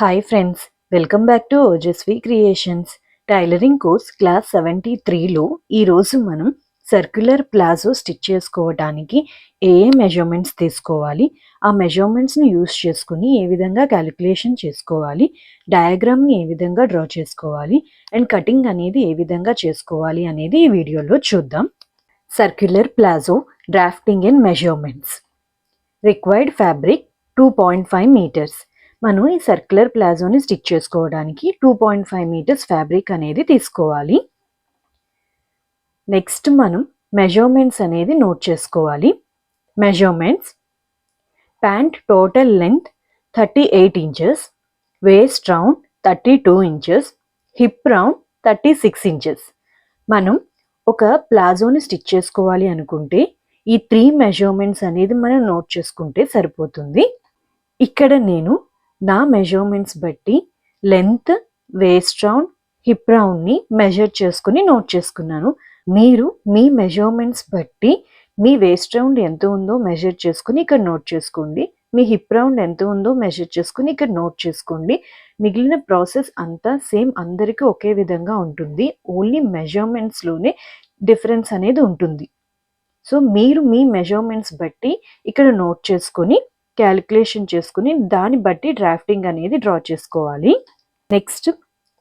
Hi friends welcome back to Ojaswi creations tailoring course class seventy త్రీలో ఈరోజు మనం circular palazzo stitch చేసుకోవడానికి ఏ ఏ measurements తీసుకోవాలి ఆ మెజర్మెంట్స్ని యూస్ చేసుకుని ఏ విధంగా క్యాలిక్యులేషన్ చేసుకోవాలి డయాగ్రామ్ని ఏ విధంగా డ్రా చేసుకోవాలి అండ్ కటింగ్ అనేది ఏ విధంగా చేసుకోవాలి అనేది ఈ వీడియోలో చూద్దాం. Circular palazzo drafting and measurements required fabric two point five metres మనం ఈ సర్క్యులర్ ప్లాజోని స్టిచ్ చేసుకోవడానికి two point five metres fabric అనేది తీసుకోవాలి. నెక్స్ట్ మనం మెజర్మెంట్స్ అనేది నోట్ చేసుకోవాలి. Measurements pant total length thirty eight inches waist round thirty two inches hip round thirty six inches మనం ఒక ప్లాజోని స్టిచ్ చేసుకోవాలి అనుకుంటే ఈ త్రీ మెజర్మెంట్స్ అనేది మనం నోట్ చేసుకుంటే సరిపోతుంది. ఇక్కడ నేను నా మెజర్మెంట్స్ బట్టి లెంత్ వేస్ట్ రౌండ్ హిప్ రౌండ్ని మెజర్ చేసుకుని నోట్ చేసుకున్నాను. మీరు మీ మెజర్మెంట్స్ బట్టి మీ వేస్ట్ రౌండ్ ఎంత ఉందో మెజర్ చేసుకుని ఇక్కడ నోట్ చేసుకోండి. మీ హిప్ రౌండ్ ఎంత ఉందో మెజర్ చేసుకుని ఇక్కడ నోట్ చేసుకోండి. మిగిలిన ప్రాసెస్ అంతా సేమ్ అందరికీ ఒకే విధంగా ఉంటుంది. ఓన్లీ మెజర్మెంట్స్లోనే డిఫరెన్స్ అనేది ఉంటుంది. సో మీరు మీ మెజర్మెంట్స్ బట్టి ఇక్కడ నోట్ చేసుకొని క్యాలిక్యులేషన్ చేసుకుని దాన్ని బట్టి డ్రాఫ్టింగ్ అనేది డ్రా చేసుకోవాలి. నెక్స్ట్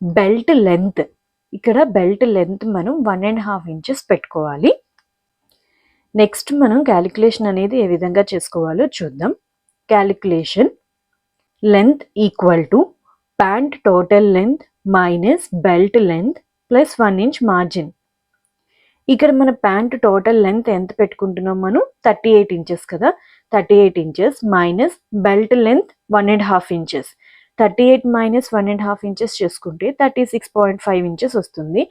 బెల్ట్ లెంత్ ఇక్కడ బెల్ట్ లెంత్ మనం వన్ అండ్ హాఫ్ ఇంచెస్ పెట్టుకోవాలి. నెక్స్ట్ మనం క్యాలిక్యులేషన్ అనేది ఏ విధంగా చేసుకోవాలో చూద్దాం. Calculation length equal to pant total length minus belt length plus one inch margin. ఇక్కడ మన ప్యాంట్ టోటల్ లెంత్ ఎంత పెట్టుకుంటున్నాం మనం? థర్టీ ఎయిట్ ఇంచెస్ కదా. Thirty eight inches minus belt length one and half inches thirty eight minus one and half inches చేసుకుంటే thirty six point five inches వస్తుంది.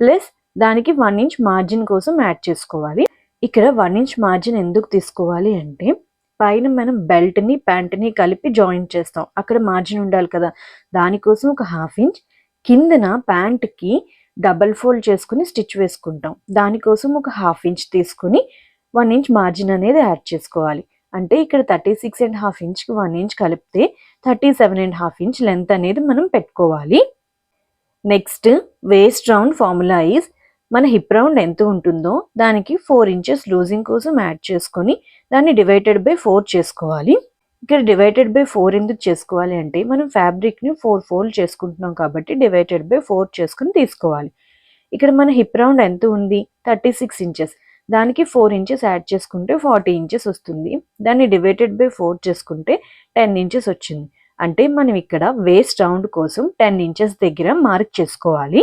Plus దానికి one inch margin కోసం add చేసుకోవాలి. ఇక్కడ వన్ ఇంచ్ మార్జిన్ ఎందుకు తీసుకోవాలి అంటే పైన మనం బెల్ట్ని ప్యాంట్ని కలిపి జాయింట్ చేస్తాం. అక్కడ మార్జిన్ ఉండాలి కదా. దానికోసం ఒక హాఫ్ ఇంచ్ కిందన ప్యాంట్కి డబల్ ఫోల్డ్ చేసుకుని స్టిచ్ వేసుకుంటాం. దానికోసం ఒక హాఫ్ ఇంచ్ తీసుకుని వన్ ఇంచ్ మార్జిన్ అనేది యాడ్ చేసుకోవాలి. అంటే ఇక్కడ థర్టీ సిక్స్ అండ్ హాఫ్ ఇంచ్కి వన్ ఇంచ్ కలిపితే thirty seven and half inch length అనేది మనం పెట్టుకోవాలి. Next waist round formula is మన హిప్ రౌండ్ ఎంత ఉంటుందో దానికి ఫోర్ ఇంచెస్ లూజింగ్ కోసం యాడ్ చేసుకొని దాన్ని డివైడెడ్ బై ఫోర్ చేసుకోవాలి. ఇక్కడ డివైడెడ్ బై ఫోర్ ఎందుకు చేసుకోవాలి అంటే మనం ఫ్యాబ్రిక్ని ఫోర్ ఫోల్డ్ చేసుకుంటున్నాం కాబట్టి డివైడెడ్ బై ఫోర్ చేసుకుని తీసుకోవాలి. ఇక్కడ మన హిప్ రౌండ్ ఎంత ఉంది? థర్టీ సిక్స్ ఇంచెస్ దానికి ఫోర్ ఇంచెస్ యాడ్ చేసుకుంటే ఫార్టీ ఇంచెస్ వస్తుంది. దాన్ని డివైడెడ్ బై ఫోర్ చేసుకుంటే టెన్ ఇంచెస్ వచ్చింది. అంటే మనం ఇక్కడ వేస్ట్ రౌండ్ కోసం టెన్ ఇంచెస్ దగ్గర మార్క్ చేసుకోవాలి.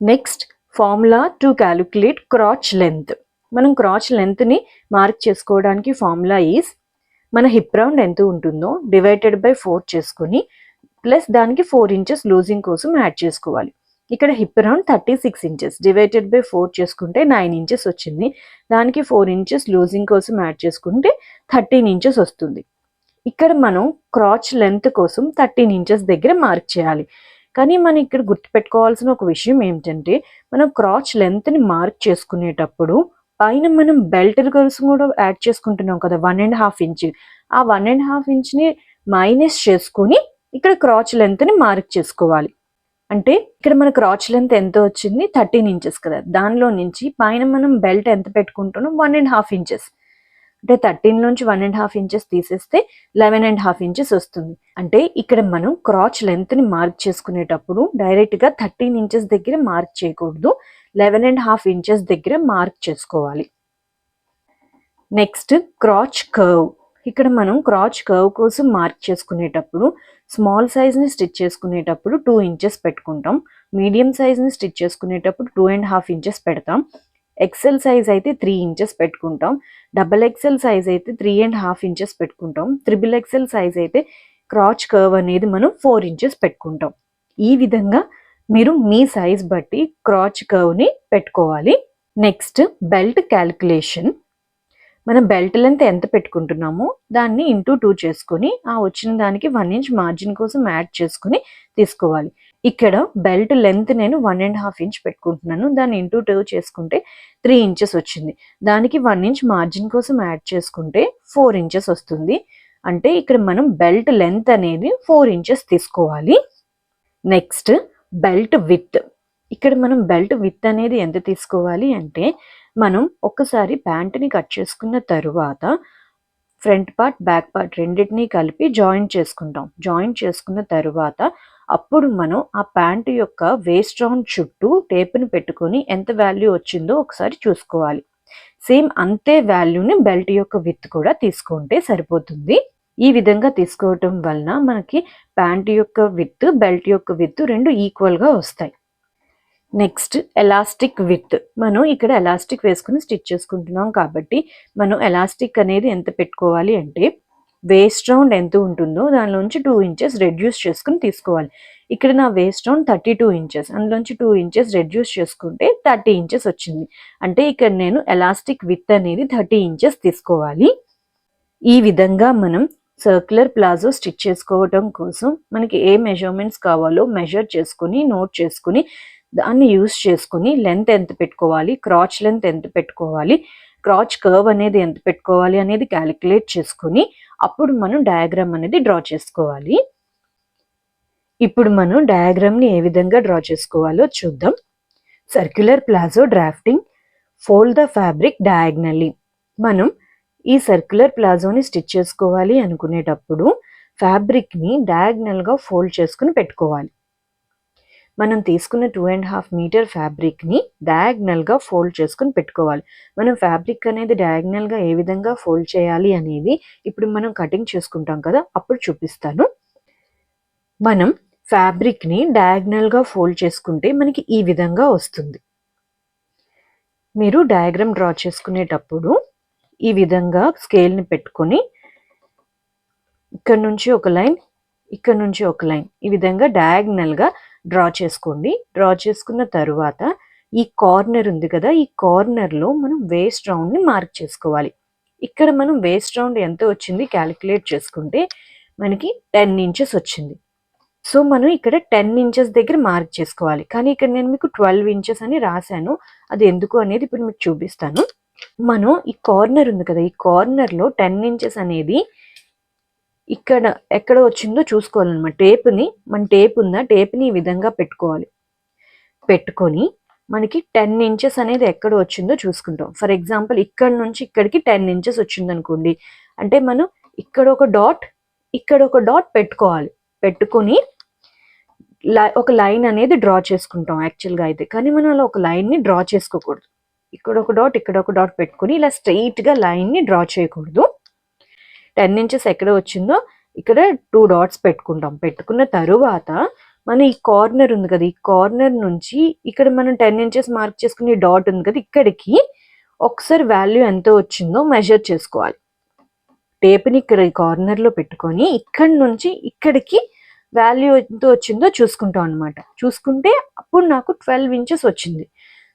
Next formula to calculate crotch length మనం క్రాచ్ లెంత్ని మార్క్ చేసుకోవడానికి ఫార్ములా ఈజ్ మన హిప్ రౌండ్ ఎంత ఉంటుందో డివైడెడ్ బై ఫోర్ చేసుకొని ప్లస్ దానికి ఫోర్ ఇంచెస్ లూజింగ్ కోసం యాడ్ చేసుకోవాలి. ఇక్కడ hip round thirty six inches divided by four చేసుకుంటే నైన్ ఇంచెస్ వచ్చింది. దానికి ఫోర్ ఇంచెస్ లూజింగ్ కోసం యాడ్ చేసుకుంటే థర్టీన్ ఇంచెస్ వస్తుంది. ఇక్కడ మనం క్రాచ్ లెంత్ కోసం థర్టీన్ ఇంచెస్ దగ్గర మార్క్ చేయాలి. కానీ మనం ఇక్కడ గుర్తుపెట్టుకోవాల్సిన ఒక విషయం ఏమిటంటే మనం క్రాచ్ లెంత్ని మార్క్ చేసుకునేటప్పుడు పైన మనం బెల్ట్ కోసం కూడా యాడ్ చేసుకుంటున్నాం కదా వన్ అండ్ హాఫ్ ఇంచ్ ఆ వన్ అండ్ హాఫ్ ఇంచ్ని మైనస్ చేసుకుని ఇక్కడ క్రాచ్ లెంత్ని మార్క్ చేసుకోవాలి. అంటే ఇక్కడ మన క్రాచ్ లెంత్ ఎంత వచ్చింది? థర్టీన్ ఇంచెస్ కదా. దానిలో నుంచి పైన మనం బెల్ట్ ఎంత పెట్టుకుంటున్నాం? One and half inches. అంటే థర్టీన్ నుంచి వన్ అండ్ హాఫ్ ఇంచెస్ తీసేస్తే లెవెన్ అండ్ హాఫ్ ఇంచెస్ వస్తుంది. అంటే ఇక్కడ మనం క్రాచ్ లెంత్ని మార్క్ చేసుకునేటప్పుడు డైరెక్ట్గా థర్టీన్ ఇంచెస్ దగ్గర మార్క్ చేయకూడదు. లెవెన్ అండ్ హాఫ్ ఇంచెస్ దగ్గర మార్క్ చేసుకోవాలి. Next crotch curve. ఇక్కడ మనం క్రాచ్ కర్వ్ కోసం మార్క్ చేసుకునేటప్పుడు స్మాల్ సైజ్ని స్టిచ్ చేసుకునేటప్పుడు టూ ఇంచెస్ పెట్టుకుంటాం. మీడియం సైజ్ని స్టిచ్ చేసుకునేటప్పుడు టూ అండ్ హాఫ్ ఇంచెస్ పెడతాం. ఎక్సెల్ సైజ్ అయితే త్రీ ఇంచెస్ పెట్టుకుంటాం. డబల్ ఎక్సెల్ సైజ్ అయితే త్రీ అండ్ హాఫ్ ఇంచెస్ పెట్టుకుంటాం. త్రిబుల్ ఎక్సెల్ సైజ్ అయితే క్రాచ్ కర్వ్ అనేది మనం ఫోర్ ఇంచెస్ పెట్టుకుంటాం. ఈ విధంగా మీరు మీ సైజ్ బట్టి క్రాచ్ కర్వ్ని పెట్టుకోవాలి. నెక్స్ట్ బెల్ట్ క్యాలిక్యులేషన్ మనం బెల్ట్ లెంత్ ఎంత పెట్టుకుంటున్నామో దాన్ని ఇంటూ టూ చేసుకొని ఆ వచ్చిన దానికి వన్ ఇంచ్ మార్జిన్ కోసం యాడ్ చేసుకుని తీసుకోవాలి. ఇక్కడ బెల్ట్ లెంత్ నేను వన్ అండ్ హాఫ్ ఇంచ్ పెట్టుకుంటున్నాను. దాన్ని ఇంటూ టూ చేసుకుంటే త్రీ ఇంచెస్ వచ్చింది. దానికి వన్ ఇంచ్ మార్జిన్ కోసం యాడ్ చేసుకుంటే ఫోర్ ఇంచెస్ వస్తుంది. అంటే ఇక్కడ మనం బెల్ట్ లెంత్ అనేది ఫోర్ ఇంచెస్ తీసుకోవాలి. నెక్స్ట్ బెల్ట్ విత్ ఇక్కడ మనం బెల్ట్ విత్ అనేది ఎంత తీసుకోవాలి అంటే మనం ఒక్కసారి ప్యాంట్ని కట్ చేసుకున్న తరువాత ఫ్రంట్ పార్ట్ బ్యాక్ పార్ట్ రెండింటినీ కలిపి జాయింట్ చేసుకుంటాం. జాయింట్ చేసుకున్న తరువాత అప్పుడు మనం ఆ ప్యాంట్ యొక్క వేస్ట్ రౌండ్ చుట్టూ టేప్ని పెట్టుకొని ఎంత వాల్యూ వచ్చిందో ఒకసారి చూసుకోవాలి. సేమ్ అంతే వాల్యూని బెల్ట్ యొక్క విత్ కూడా తీసుకుంటే సరిపోతుంది. ఈ విధంగా తీసుకోవటం వలన మనకి ప్యాంట్ యొక్క విత్ బెల్ట్ యొక్క విత్ రెండు ఈక్వల్గా వస్తాయి. Next elastic width. మనం ఇక్కడ ఎలాస్టిక్ వేసుకుని స్టిచ్ చేసుకుంటున్నాం కాబట్టి మనం ఎలాస్టిక్ అనేది ఎంత పెట్టుకోవాలి అంటే వేస్ట్ రౌండ్ ఎంత ఉంటుందో దానిలోంచి టూ ఇంచెస్ రెడ్యూస్ చేసుకుని తీసుకోవాలి. ఇక్కడ నా waist round thirty two inches అందులోంచి టూ ఇంచెస్ రెడ్యూస్ చేసుకుంటే థర్టీ ఇంచెస్ వచ్చింది. అంటే ఇక్కడ నేను ఎలాస్టిక్ విత్ అనేది థర్టీ ఇంచెస్ తీసుకోవాలి. ఈ విధంగా మనం సర్క్యులర్ ప్లాజో స్టిచ్ చేసుకోవటం కోసం మనకి ఏ మెజర్మెంట్స్ కావాలో మెజర్ చేసుకుని నోట్ చేసుకుని దాన్ని యూస్ చేసుకుని లెంత్ ఎంత పెట్టుకోవాలి క్రాచ్ లెంత్ ఎంత పెట్టుకోవాలి క్రాచ్ కర్వ్ అనేది ఎంత పెట్టుకోవాలి అనేది క్యాలిక్యులేట్ చేసుకుని అప్పుడు మనం డయాగ్రామ్ అనేది డ్రా చేసుకోవాలి. ఇప్పుడు మనం డయాగ్రామ్ని ఏ విధంగా డ్రా చేసుకోవాలో చూద్దాం. Circular palazzo drafting fold the fabric diagonally. మనం ఈ సర్క్యులర్ ప్లాజోని స్టిచ్ చేసుకోవాలి అనుకునేటప్పుడు ఫ్యాబ్రిక్ని డయాగ్నల్గా ఫోల్డ్ చేసుకుని పెట్టుకోవాలి. మనం తీసుకున్న టూ అండ్ హాఫ్ మీటర్ ఫ్యాబ్రిక్ని డయాగ్నల్గా ఫోల్డ్ చేసుకుని పెట్టుకోవాలి. మనం ఫ్యాబ్రిక్ అనేది డయాగ్నల్గా ఏ విధంగా ఫోల్డ్ చేయాలి అనేది ఇప్పుడు మనం కటింగ్ చేసుకుంటాం కదా అప్పుడు చూపిస్తాను. మనం ఫ్యాబ్రిక్ని డయాగ్నల్గా ఫోల్డ్ చేసుకుంటే మనకి ఈ విధంగా వస్తుంది. మీరు డయాగ్రామ్ డ్రా చేసుకునేటప్పుడు ఈ విధంగా స్కేల్ని పెట్టుకొని ఇక్కడ నుంచి ఒక లైన్ ఇక్కడ నుంచి ఒక లైన్ ఈ విధంగా డయాగ్నల్గా డ్రా చేసుకోండి. డ్రా చేసుకున్న తరువాత ఈ కార్నర్ ఉంది కదా ఈ కార్నర్లో మనం వేస్ట్ రౌండ్ని మార్క్ చేసుకోవాలి. ఇక్కడ మనం వేస్ట్ రౌండ్ ఎంత వచ్చింది క్యాలిక్యులేట్ చేసుకుంటే మనకి టెన్ ఇంచెస్ వచ్చింది. సో మనం ఇక్కడ టెన్ ఇంచెస్ దగ్గర మార్క్ చేసుకోవాలి. కానీ ఇక్కడ నేను మీకు ట్వెల్వ్ ఇంచెస్ అని రాశాను. అది ఎందుకు అనేది ఇప్పుడు మీకు చూపిస్తాను. మనం ఈ కార్నర్ ఉంది కదా ఈ కార్నర్లో టెన్ ఇంచెస్ అనేది ఇక్కడ ఎక్కడ వచ్చిందో చూసుకోవాలన్నమాట. టేప్ని మన టేప్ ఉందా? టేప్ని ఈ విధంగా పెట్టుకోవాలి. పెట్టుకొని మనకి టెన్ ఇంచెస్ అనేది ఎక్కడ వచ్చిందో చూసుకుంటాం. ఫర్ ఎగ్జాంపుల్ ఇక్కడ నుంచి ఇక్కడికి టెన్ ఇంచెస్ వచ్చిందనుకోండి. అంటే మనం ఇక్కడ ఒక డాట్ ఇక్కడ ఒక డాట్ పెట్టుకోవాలి. పెట్టుకొని ఒక లైన్ అనేది డ్రా చేసుకుంటాం యాక్చువల్గా అయితే. కానీ మనం అలా ఒక లైన్ని డ్రా చేసుకోకూడదు. ఇక్కడ ఒక డాట్ ఇక్కడ ఒక డాట్ పెట్టుకొని ఇలా స్ట్రెయిట్గా లైన్ని డ్రా చేయకూడదు. టెన్ ఇంచెస్ ఎక్కడ వచ్చిందో ఇక్కడ టూ డాట్స్ పెట్టుకుంటాం. పెట్టుకున్న తరువాత మన ఈ కార్నర్ ఉంది కదా ఈ కార్నర్ నుంచి ఇక్కడ మనం టెన్ ఇంచెస్ మార్క్ చేసుకునే డాట్ ఉంది కదా ఇక్కడికి ఒకసారి వాల్యూ ఎంత వచ్చిందో మెజర్ చేసుకోవాలి. టేప్ని ఇక్కడ ఈ కార్నర్లో పెట్టుకొని ఇక్కడి నుంచి ఇక్కడికి వాల్యూ ఎంత వచ్చిందో చూసుకుంటాం అనమాట చూసుకుంటే అప్పుడు నాకు ట్వెల్వ్ ఇంచెస్ వచ్చింది.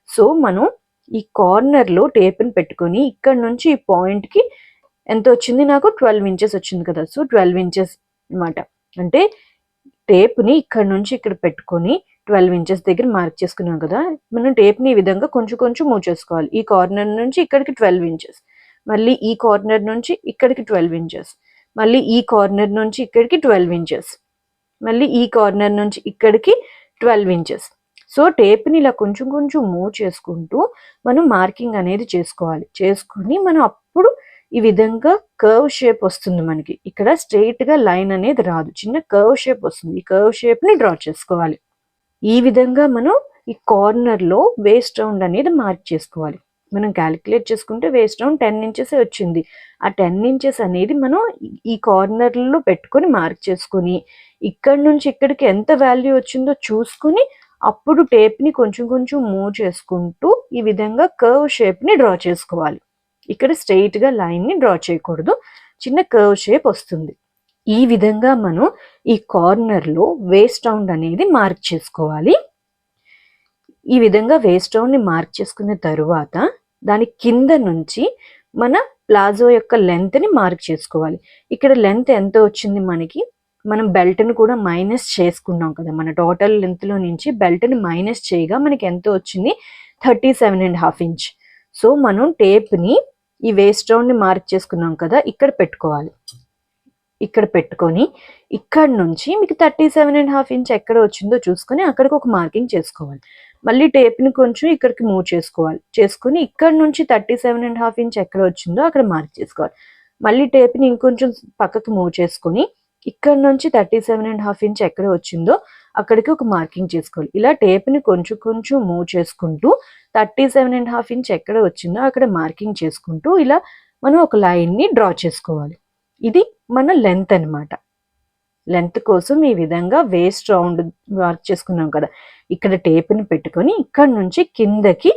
సో మనం ఈ కార్నర్లో టేప్ని పెట్టుకొని ఇక్కడ నుంచి ఈ పాయింట్కి ఎంత వచ్చింది నాకు? ట్వెల్వ్ ఇంచెస్ వచ్చింది కదా. సో ట్వెల్వ్ ఇంచెస్ అనమాట అంటే టేప్ని ఇక్కడ నుంచి ఇక్కడ పెట్టుకొని ట్వెల్వ్ ఇంచెస్ దగ్గర మార్క్ చేసుకున్నాం కదా. మనం టేప్ని ఈ విధంగా కొంచెం కొంచెం మూవ్ చేసుకోవాలి. ఈ కార్నర్ నుంచి ఇక్కడికి ట్వెల్వ్ ఇంచెస్. మళ్ళీ ఈ కార్నర్ నుంచి ఇక్కడికి ట్వెల్వ్ ఇంచెస్. మళ్ళీ ఈ కార్నర్ నుంచి ఇక్కడికి ట్వెల్వ్ ఇంచెస్. మళ్ళీ ఈ కార్నర్ నుంచి ఇక్కడికి ట్వెల్వ్ ఇంచెస్. సో టేప్ని ఇలా కొంచెం కొంచెం మూవ్ చేసుకుంటూ మనం మార్కింగ్ అనేది చేసుకోవాలి. చేసుకుని మనం అప్పుడు ఈ విధంగా కర్వ్ షేప్ వస్తుంది మనకి. ఇక్కడ స్ట్రెయిట్గా లైన్ అనేది రాదు. చిన్న కర్వ్ షేప్ వస్తుంది. ఈ కర్వ్ షేప్ని డ్రా చేసుకోవాలి. ఈ విధంగా మనం ఈ కార్నర్లో వేస్ట్ రౌండ్ అనేది మార్క్ చేసుకోవాలి. మనం క్యాలిక్యులేట్ చేసుకుంటే వేస్ట్ రౌండ్ టెన్ ఇంచెస్ వచ్చింది. ఆ టెన్ ఇంచెస్ అనేది మనం ఈ కార్నర్లో పెట్టుకొని మార్క్ చేసుకొని ఇక్కడ నుంచి ఇక్కడికి ఎంత వాల్యూ వచ్చిందో చూసుకుని అప్పుడు టేప్ని కొంచెం కొంచెం మూవ్ చేసుకుంటూ ఈ విధంగా కర్వ్ షేప్ని డ్రా చేసుకోవాలి. ఇక్కడ స్ట్రెయిట్గా లైన్ని డ్రా చేయకూడదు. చిన్న కర్వ్ షేప్ వస్తుంది. ఈ విధంగా మనం ఈ కార్నర్లో వేస్ట్ రౌండ్ అనేది మార్క్ చేసుకోవాలి. ఈ విధంగా వేస్ట్ రౌండ్ని మార్క్ చేసుకున్న తరువాత దాని కింద నుంచి మన ప్లాజో యొక్క లెంత్ని మార్క్ చేసుకోవాలి. ఇక్కడ లెంత్ ఎంత వచ్చింది మనకి? మనం బెల్ట్ని కూడా మైనస్ చేసుకున్నాం కదా. మన టోటల్ లెంత్లో నుంచి బెల్ట్ని మైనస్ చేయగా మనకి ఎంత వచ్చింది? Thirty seven and half inch so మనం టేప్ని ఈ వేస్ట్ రౌండ్ని మార్క్ చేసుకున్నాం కదా ఇక్కడ పెట్టుకోవాలి. ఇక్కడ పెట్టుకొని ఇక్కడ నుంచి మీకు thirty seven and half inch ఎక్కడ వచ్చిందో చూసుకొని అక్కడికి ఒక మార్కింగ్ చేసుకోవాలి. మళ్ళీ టేప్ని కొంచెం ఇక్కడికి మూవ్ చేసుకోవాలి. చేసుకుని ఇక్కడ నుంచి thirty seven and half inch ఎక్కడ వచ్చిందో అక్కడ మార్క్ చేసుకోవాలి. మళ్ళీ టేప్ని ఇంకొంచెం పక్కకు మూవ్ చేసుకొని ఇక్కడ నుంచి thirty seven and half inch ఎక్కడ వచ్చిందో అక్కడికి ఒక మార్కింగ్ చేసుకోవాలి. ఇలా టేప్ని కొంచెం కొంచెం మూవ్ చేసుకుంటూ thirty seven and half inch ఎక్కడ వచ్చిందో అక్కడ మార్కింగ్ చేసుకుంటూ ఇలా మనం ఒక లైన్ని డ్రా చేసుకోవాలి. ఇది మన లెంత్ అన్నమాట. లెంత్ కోసం ఈ విధంగా వేస్ట్ రౌండ్ మార్క్ చేసుకున్నాం కదా. ఇక్కడ టేప్ని పెట్టుకొని ఇక్కడ నుంచి కిందకి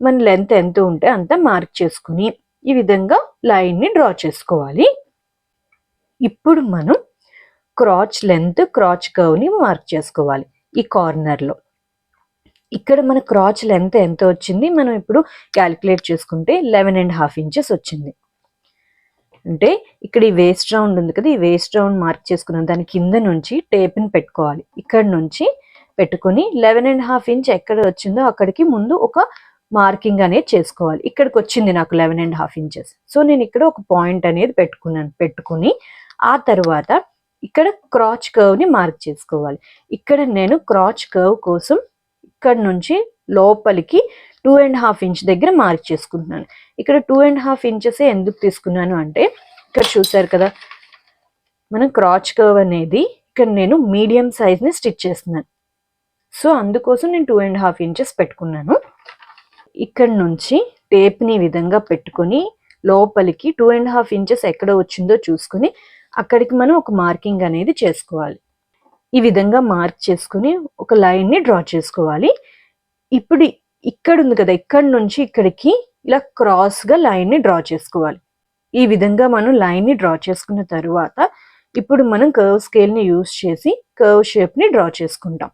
మన లెంత్ ఎంత ఉంటే అంత మార్క్ చేసుకుని ఈ విధంగా లైన్ని డ్రా చేసుకోవాలి. ఇప్పుడు మనం క్రాచ్ లెంత్ క్రాచ్ కర్వ్ని మార్క్ చేసుకోవాలి ఈ కార్నర్లో. ఇక్కడ మన క్రాచ్ లెంత్ ఎంత వచ్చింది? మనం ఇప్పుడు క్యాలిక్యులేట్ చేసుకుంటే లెవెన్ అండ్ హాఫ్ ఇంచెస్ వచ్చింది. అంటే ఇక్కడ ఈ వేస్ట్ రౌండ్ ఉంది కదా ఈ వేస్ట్ రౌండ్ మార్క్ చేసుకున్నాం దాని కింద నుంచి టేప్ని పెట్టుకోవాలి. ఇక్కడ నుంచి పెట్టుకొని లెవెన్ అండ్ హాఫ్ ఇంచ్ ఎక్కడ వచ్చిందో అక్కడికి ముందు ఒక మార్కింగ్ అనేది చేసుకోవాలి. ఇక్కడికి వచ్చింది నాకు eleven and half inches. So నేను ఇక్కడ ఒక పాయింట్ అనేది పెట్టుకున్నాను పెట్టుకుని ఆ తర్వాత ఇక్కడ క్రాచ్ కర్వ్ని మార్క్ చేసుకోవాలి. ఇక్కడ నేను క్రాచ్ కర్వ్ కోసం ఇక్కడ నుంచి లోపలికి టూ అండ్ హాఫ్ ఇంచ్ దగ్గర మార్క్ చేసుకుంటున్నాను. ఇక్కడ టూ అండ్ హాఫ్ ఇంచెస్ ఎందుకు తీసుకున్నాను అంటే ఇక్కడ చూసారు కదా మనం క్రాచ్ కర్వ్ అనేది ఇక్కడ నేను మీడియం సైజ్ని స్టిచ్ చేస్తున్నాను. సో అందుకోసం నేను టూ అండ్ హాఫ్ ఇంచెస్ పెట్టుకున్నాను. ఇక్కడ నుంచి టేప్ని విధంగా పెట్టుకొని లోపలికి టూ అండ్ హాఫ్ ఇంచెస్ ఎక్కడ వచ్చిందో చూసుకుని అక్కడికి మనం ఒక మార్కింగ్ అనేది చేసుకోవాలి. ఈ విధంగా మార్క్ చేసుకుని ఒక లైన్ని డ్రా చేసుకోవాలి. ఇప్పుడు ఇక్కడ ఉంది కదా ఇక్కడ నుంచి ఇక్కడికి ఇలా క్రాస్గా లైన్ని డ్రా చేసుకోవాలి. ఈ విధంగా మనం లైన్ని డ్రా చేసుకున్న తర్వాత ఇప్పుడు మనం కర్వ్ స్కేల్ని యూస్ చేసి కర్వ్ షేప్ని డ్రా చేసుకుంటాం.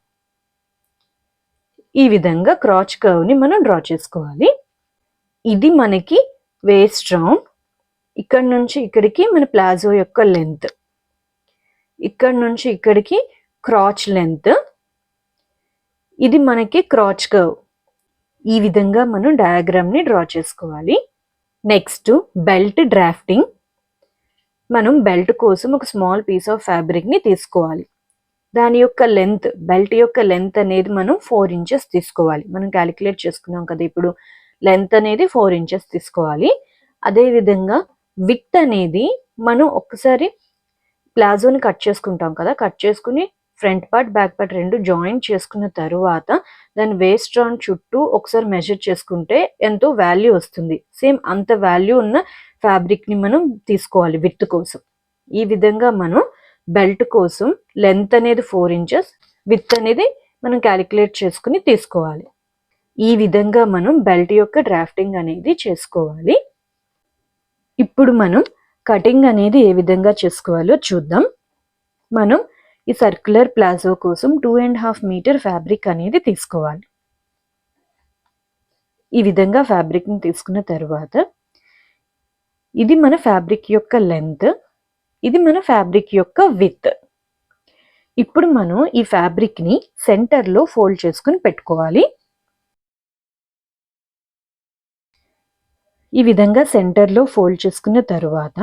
ఈ విధంగా క్రాచ్ కర్వ్ని మనం డ్రా చేసుకోవాలి. ఇది మనకి వేస్ట్ రౌండ్ ఇక్కడ నుంచి ఇక్కడికి మన ప్లాజో యొక్క లెంత్ ఇక్కడ నుంచి ఇక్కడికి క్రాచ్ లెంత్ ఇది మనకి క్రాచ్ కర్వ్. ఈ విధంగా మనం డయాగ్రామ్ని డ్రా చేసుకోవాలి. Next belt drafting. మనం బెల్ట్ కోసం ఒక స్మాల్ పీస్ ఆఫ్ ఫ్యాబ్రిక్ని తీసుకోవాలి. దాని యొక్క లెంత్ బెల్ట్ యొక్క లెంత్ అనేది మనం ఫోర్ ఇంచెస్ తీసుకోవాలి. మనం క్యాలిక్యులేట్ చేసుకున్నాం కదా ఇప్పుడు లెంత్ అనేది ఫోర్ ఇంచెస్ తీసుకోవాలి. అదేవిధంగా విత్ అనేది మనం ఒక్కసారి ప్లాజోని కట్ చేసుకుంటాం కదా కట్ చేసుకుని ఫ్రంట్ పార్ట్ బ్యాక్ పార్ట్ రెండు జాయిన్ చేసుకున్న తర్వాత దాని వేస్ట్ రౌండ్ చుట్టూ ఒకసారి మెజర్ చేసుకుంటే ఎంతో వాల్యూ వస్తుంది. సేమ్ అంత వాల్యూ ఉన్న ఫ్యాబ్రిక్ని మనం తీసుకోవాలి విత్ కోసం. ఈ విధంగా మనం బెల్ట్ కోసం లెంత్ అనేది ఫోర్ ఇంచెస్ విత్ అనేది మనం క్యాలిక్యులేట్ చేసుకుని తీసుకోవాలి. ఈ విధంగా మనం బెల్ట్ యొక్క డ్రాఫ్టింగ్ అనేది చేసుకోవాలి. ఇప్పుడు మనం కటింగ్ అనేది ఏ విధంగా చేసుకోవాలో చూద్దాం. మనం ఈ సర్క్యులర్ ప్లాజో కోసం two and half metre fabric అనేది తీసుకోవాలి. ఈ విధంగా ఫ్యాబ్రిక్ని తీసుకున్న తర్వాత ఇది మన ఫ్యాబ్రిక్ యొక్క లెంత్ ఇది మన ఫ్యాబ్రిక్ యొక్క విత్ ఇప్పుడు మనం ఈ ఫ్యాబ్రిక్ని సెంటర్లో ఫోల్డ్ చేసుకుని పెట్టుకోవాలి. ఈ విధంగా సెంటర్లో ఫోల్డ్ చేసుకున్న తర్వాత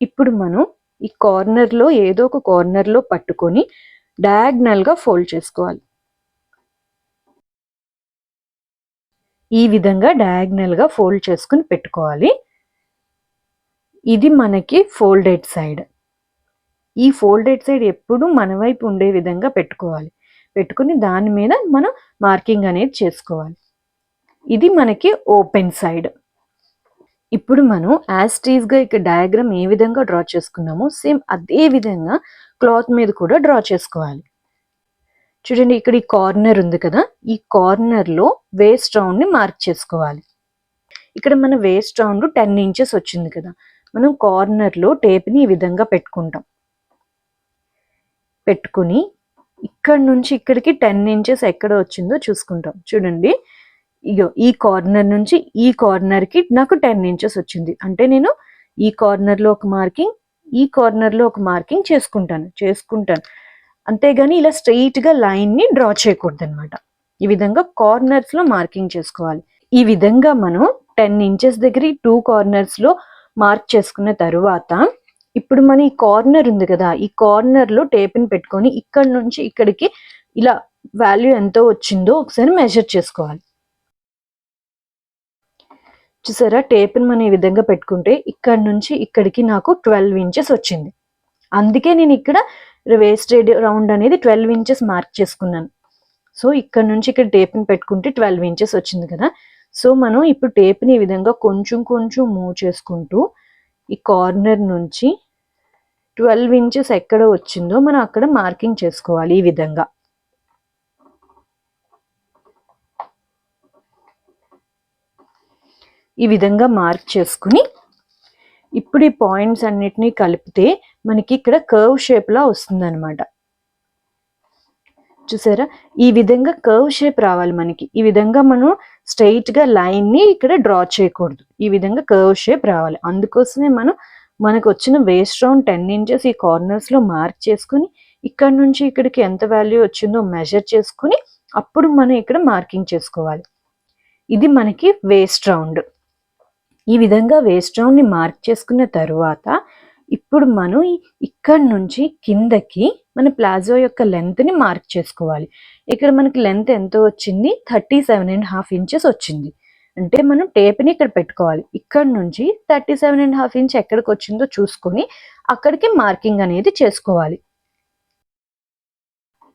ఇప్పుడు మనం ఈ కార్నర్లో ఏదో ఒక కార్నర్లో పట్టుకొని డయాగ్నల్గా ఫోల్డ్ చేసుకోవాలి. ఈ విధంగా డయాగ్నల్గా ఫోల్డ్ చేసుకుని పెట్టుకోవాలి. ఇది మనకి ఫోల్డెడ్ సైడ్ ఈ ఫోల్డెడ్ సైడ్ ఎప్పుడు మన వైపు ఉండే విధంగా పెట్టుకోవాలి. పెట్టుకుని దాని మీద మనం మార్కింగ్ అనేది చేసుకోవాలి. ఇది మనకి ఓపెన్ సైడ్ ఇప్పుడు మనం యాస్టీస్గా ఇక్కడ డయాగ్రామ్ ఏ విధంగా డ్రా చేసుకున్నామో సేమ్ అదే విధంగా క్లాత్ మీద కూడా డ్రా చేసుకోవాలి. చూడండి ఇక్కడ ఈ కార్నర్ ఉంది కదా ఈ కార్నర్లో వేస్ట్ రౌండ్ని మార్క్ చేసుకోవాలి. ఇక్కడ మన వేస్ట్ రౌండ్ టెన్ ఇంచెస్ వచ్చింది కదా మనం కార్నర్లో టేప్ని ఈ విధంగా పెట్టుకుంటాం. పెట్టుకుని ఇక్కడ నుంచి ఇక్కడికి టెన్ ఇంచెస్ ఎక్కడ వచ్చిందో చూసుకుంటాం. చూడండి ఇగో ఈ కార్నర్ నుంచి ఈ కార్నర్కి నాకు టెన్ ఇంచెస్ వచ్చింది. అంటే నేను ఈ కార్నర్లో ఒక మార్కింగ్ ఈ కార్నర్లో ఒక మార్కింగ్ చేసుకుంటాను చేసుకుంటాను. అంతేగాని ఇలా స్ట్రెయిట్గా లైన్ని డ్రా చేయకూడదు అనమాట ఈ విధంగా కార్నర్స్లో మార్కింగ్ చేసుకోవాలి. ఈ విధంగా మనం టెన్ ఇంచెస్ దగ్గర టూ కార్నర్స్లో మార్క్ చేసుకున్న తరువాత ఇప్పుడు మన ఈ కార్నర్ ఉంది కదా ఈ కార్నర్లో టేప్ని పెట్టుకొని ఇక్కడ నుంచి ఇక్కడికి ఇలా వాల్యూ ఎంత వచ్చిందో ఒకసారి మెజర్ చేసుకోవాలి. చూసారా? టేప్ని మనం ఈ విధంగా పెట్టుకుంటే ఇక్కడ నుంచి ఇక్కడికి నాకు ట్వెల్వ్ ఇంచెస్ వచ్చింది. అందుకే నేను ఇక్కడ వేస్టెడ్ రౌండ్ అనేది ట్వెల్వ్ ఇంచెస్ మార్క్ చేసుకున్నాను. సో ఇక్కడ నుంచి ఇక్కడ టేప్ని పెట్టుకుంటే ట్వెల్వ్ ఇంచెస్ వచ్చింది కదా. సో మనం ఇప్పుడు టేప్ని ఈ విధంగా కొంచెం కొంచెం మూవ్ చేసుకుంటూ ఈ కార్నర్ నుంచి ట్వెల్వ్ ఇంచెస్ ఎక్కడ వచ్చిందో మనం అక్కడ మార్కింగ్ చేసుకోవాలి ఈ విధంగా. ఈ విధంగా మార్క్ చేసుకుని ఇప్పుడు ఈ పాయింట్స్ అన్నిటినీ కలిపితే మనకి ఇక్కడ కర్వ్ షేప్ లా చూసారా? ఈ విధంగా కర్వ్ షేప్ రావాలి మనకి. ఈ విధంగా మనం స్ట్రైట్గా లైన్ని ఇక్కడ డ్రా చేయకూడదు. ఈ విధంగా కర్వ్ షేప్ రావాలి. అందుకోసమే మనం మనకు వచ్చిన వేస్ట్ రౌండ్ టెన్ ఇంచెస్ ఈ కార్నర్స్లో మార్క్ చేసుకుని ఇక్కడ నుంచి ఇక్కడికి ఎంత వాల్యూ వచ్చిందో మెజర్ చేసుకుని అప్పుడు మనం ఇక్కడ మార్కింగ్ చేసుకోవాలి. ఇది మనకి వేస్ట్ రౌండ్. ఈ విధంగా వేస్ట్ రౌండ్ని మార్క్ చేసుకున్న తరువాత ఇప్పుడు మనం ఇక్కడ నుంచి కిందకి మన ప్లాజో యొక్క లెంత్ని మార్క్ చేసుకోవాలి. ఇక్కడ మనకి లెంత్ ఎంత వచ్చింది? Thirty seven and half inches వచ్చింది. అంటే మనం టేప్ని ఇక్కడ పెట్టుకోవాలి. ఇక్కడ నుంచి thirty seven and half inch ఎక్కడికి వచ్చిందో చూసుకొని అక్కడికి మార్కింగ్ అనేది చేసుకోవాలి.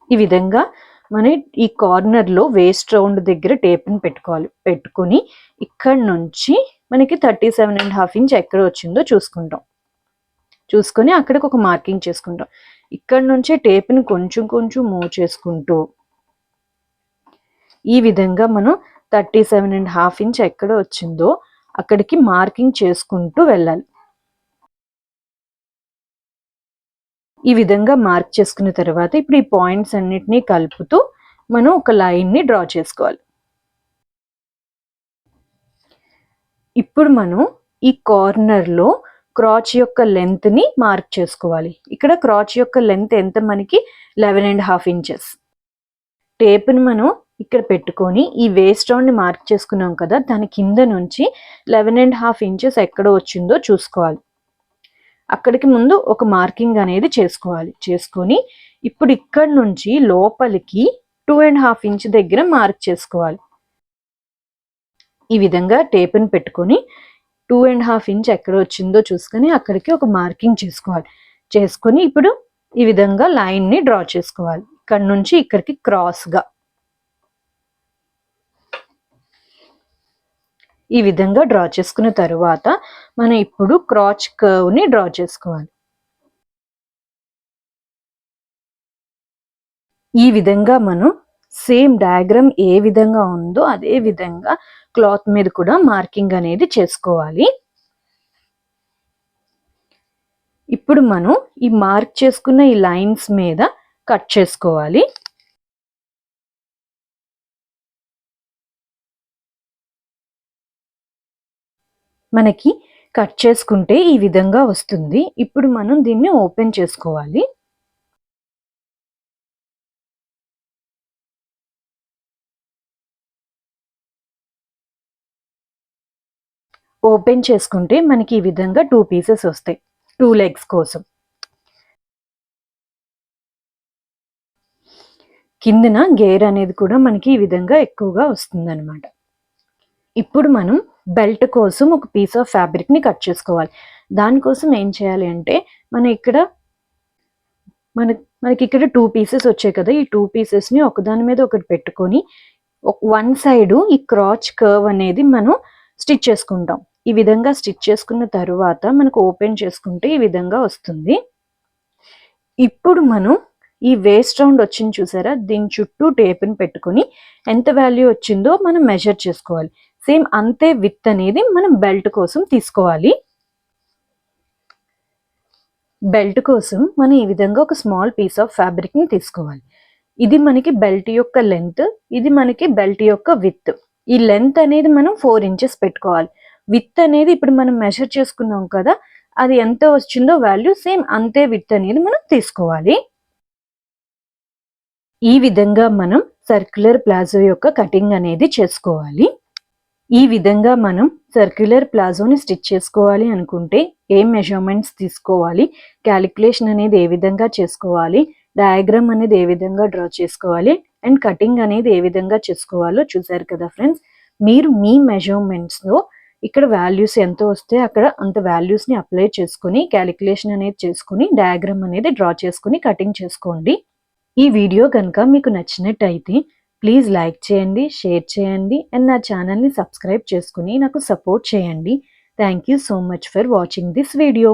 ఈ విధంగా మనం ఈ కార్నర్లో వేస్ట్ రౌండ్ దగ్గర టేప్ని పెట్టుకోవాలి. పెట్టుకుని ఇక్కడ నుంచి మనకి thirty seven and half inch ఎక్కడ వచ్చిందో చూసుకుంటాం. చూసుకొని అక్కడికి ఒక మార్కింగ్ చేసుకుంటాం. ఇక్కడ నుంచే టేప్ని కొంచెం కొంచెం మూవ్ చేసుకుంటూ ఈ విధంగా మనం thirty seven and half inch ఎక్కడ వచ్చిందో అక్కడికి మార్కింగ్ చేసుకుంటూ వెళ్ళాలి. ఈ విధంగా మార్క్ చేసుకున్న తర్వాత ఇప్పుడు ఈ పాయింట్స్ అన్నిటినీ కలుపుతూ మనం ఒక లైన్ని డ్రా చేసుకోవాలి. ఇప్పుడు మనం ఈ కార్నర్లో క్రాచ్ యొక్క లెంత్ని మార్క్ చేసుకోవాలి. ఇక్కడ క్రాచ్ యొక్క లెంత్ ఎంత మనకి? లెవెన్ అండ్ హాఫ్ ఇంచెస్ టేప్ని మనం ఇక్కడ పెట్టుకొని ఈ వేస్ట్ రౌండ్ని మార్క్ చేసుకున్నాం కదా దాని కింద నుంచి లెవెన్ అండ్ హాఫ్ ఇంచెస్ ఎక్కడ వచ్చిందో చూసుకోవాలి. అక్కడికి ముందు ఒక మార్కింగ్ అనేది చేసుకోవాలి. చేసుకొని ఇప్పుడు ఇక్కడ నుంచి లోపలికి టూ అండ్ హాఫ్ ఇంచ్ దగ్గర మార్క్ చేసుకోవాలి. ఈ విధంగా టేప్ని పెట్టుకొని టూ అండ్ హాఫ్ ఇంచ్ ఎక్కడ వచ్చిందో చూసుకొని అక్కడికి ఒక మార్కింగ్ చేసుకోవాలి. చేసుకొని ఇప్పుడు ఈ విధంగా లైన్ని డ్రా చేసుకోవాలి. ఇక్కడ నుంచి ఇక్కడికి క్రాస్గా. ఈ విధంగా డ్రా చేసుకున్న తరువాత మనం ఇప్పుడు క్రాచ్ కర్వ్ని డ్రా చేసుకోవాలి. ఈ విధంగా మనం సేమ్ డయాగ్రామ్ ఏ విధంగా ఉందో అదే విధంగా క్లాత్ మీద కూడా మార్కింగ్ అనేది చేసుకోవాలి. ఇప్పుడు మనం ఈ మార్క్ చేసుకున్న ఈ లైన్స్ మీద కట్ చేసుకోవాలి. మనకి కట్ చేసుకుంటే ఈ విధంగా వస్తుంది. ఇప్పుడు మనం దీన్ని ఓపెన్ చేసుకోవాలి. ఓపెన్ చేసుకుంటే మనకి ఈ విధంగా టూ పీసెస్ వస్తాయి. టూ లెగ్స్ కోసం. కిందన గేర్ అనేది కూడా మనకి ఈ విధంగా ఎక్కువగా వస్తుందన్నమాట. ఇప్పుడు మనం బెల్ట్ కోసం ఒక పీస్ ఆఫ్ ఫ్యాబ్రిక్ని కట్ చేసుకోవాలి. దానికోసం ఏం చేయాలి అంటే మనం ఇక్కడ మన మనకి ఇక్కడ టూ పీసెస్ వచ్చాయి కదా ఈ టూ పీసెస్ని ఒకదాని మీద ఒకటి పెట్టుకొని వన్ సైడు ఈ క్రాచ్ కర్వ్ అనేది మనం స్టిచ్ చేసుకుంటాం. ఈ విధంగా స్టిచ్ చేసుకున్న తరువాత మనకు ఓపెన్ చేసుకుంటే ఈ విధంగా వస్తుంది. ఇప్పుడు మనం ఈ వేస్ట్ రౌండ్ వచ్చింది చూసారా? దీని చుట్టూ టేప్ని పెట్టుకొని ఎంత వాల్యూ వచ్చిందో మనం మెజర్ చేసుకోవాలి. సేమ్ అంతే విత్ అనేది మనం బెల్ట్ కోసం తీసుకోవాలి. బెల్ట్ కోసం మనం ఈ విధంగా ఒక స్మాల్ పీస్ ఆఫ్ ఫ్యాబ్రిక్ని తీసుకోవాలి. ఇది మనకి బెల్ట్ యొక్క లెంత్ ఇది మనకి బెల్ట్ యొక్క విత్. ఈ లెంత్ అనేది మనం ఫోర్ ఇంచెస్ పెట్టుకోవాలి. విత్ అనేది ఇప్పుడు మనం మెషర్ చేసుకున్నాం కదా అది ఎంత వచ్చిందో వాల్యూ సేమ్ అంతే విత్ అనేది మనం తీసుకోవాలి. ఈ విధంగా మనం సర్క్యులర్ ప్లాజో యొక్క కటింగ్ అనేది చేసుకోవాలి. ఈ విధంగా మనం సర్క్యులర్ ప్లాజోని స్టిచ్ చేసుకోవాలి అనుకుంటే ఏం మెజర్మెంట్స్ తీసుకోవాలి క్యాలిక్యులేషన్ అనేది ఏ విధంగా చేసుకోవాలి డయాగ్రామ్ అనేది ఏ విధంగా డ్రా చేసుకోవాలి అండ్ కటింగ్ అనేది ఏ విధంగా చేసుకోవాలో చూసారు కదా ఫ్రెండ్స్ మీరు మీ మెజర్మెంట్స్లో ఇక్కడ వాల్యూస్ ఎంత వస్తే అక్కడ అంత వాల్యూస్ని అప్లై చేసుకుని క్యాలిక్యులేషన్ అనేది చేసుకుని డయాగ్రామ్ అనేది డ్రా చేసుకుని కటింగ్ చేసుకోండి. ఈ వీడియో కనుక మీకు నచ్చినట్టయితే ప్లీజ్ లైక్ చేయండి షేర్ చేయండి అండ్ నా ఛానల్ని సబ్స్క్రైబ్ చేసుకుని నాకు సపోర్ట్ చేయండి. Thank you so much for watching this video